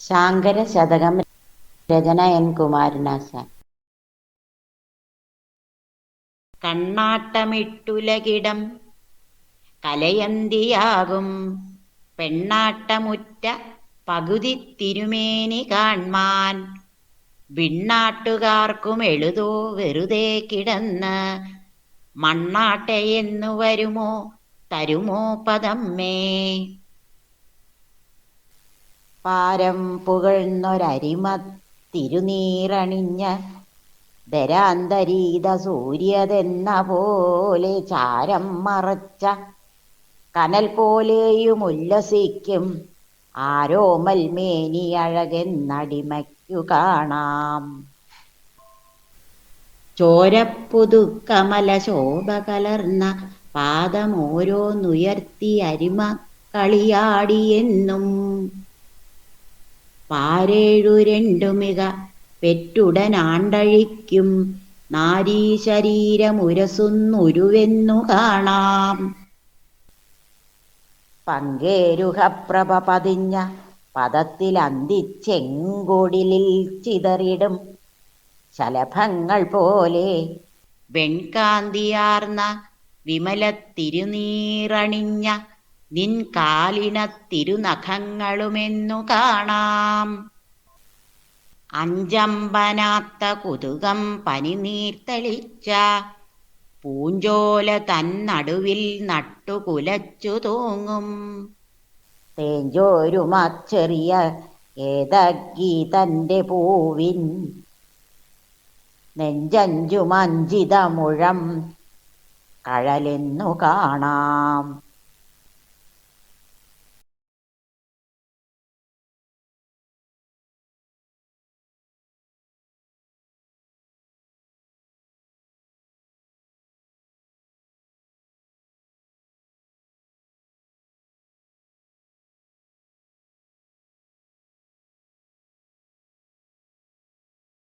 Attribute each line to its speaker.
Speaker 1: ശാങ്കര ശതകം രചന N Kumaranasan. കണ്ണാട്ടമിട്ടുലകിടം കലയന്തിയാകും പെണ്ണാട്ടമുറ്റ പകുതി തിരുമേനി കാൺമാൻ വിണ്ണാട്ടുകാർക്കും എഴുതോ വെറുതെ കിടന്ന് മണ്ണാട്ടയെന്നു വരുമോ തരുമോ പദമ്മേ പാരം പുകഴ്ന്നൊരരിമ തിരുനീറണിഞ്ഞ ധരാന്തരീത സൂര്യതെന്ന പോലെ ചാരം മറച്ച കനൽ പോലെയും ഉല്ലസിക്കും ആരോമൽ മേനി അഴകെന്നടിമയ്ക്കു കാണാം. ചോരപ്പുതുക്കമല ശോഭ കലർന്ന പാദമോരോന്നുയർത്തി അരിമ കളിയാടിയെന്നും പാരേഴു രണ്ടുമിക പെറ്റുടനാണ്ടഴിക്കും. നാരീശരീരമുരസുന്നുരുവെന്നു കാണാം. പങ്കേരുഹപ്രഭ പതിഞ്ഞ പദത്തിൽ അന്തിച്ചെങ്കൊടിലിൽ ചിതറിടും. ശലഭങ്ങൾ പോലെ വെൺകാന്തിയാർന്ന വിമല തിരുനീറണിഞ്ഞ നിൻ കാലിന തിരുനഖങ്ങളുമെന്നു കാണാം. അഞ്ചമ്പനാത്ത കുതുകം പനിനീർത്തളിച്ച പൂഞ്ചോല തന്നടുവിൽ നട്ടുകുലച്ചു തൂങ്ങും. തേഞ്ചോരുമച്ചെറിയ ഏതഗ്ഗി തന്റെ പൂവിൻ നെഞ്ചഞ്ചുമഞ്ചിത മുഴം കഴലെന്നു കാണാം.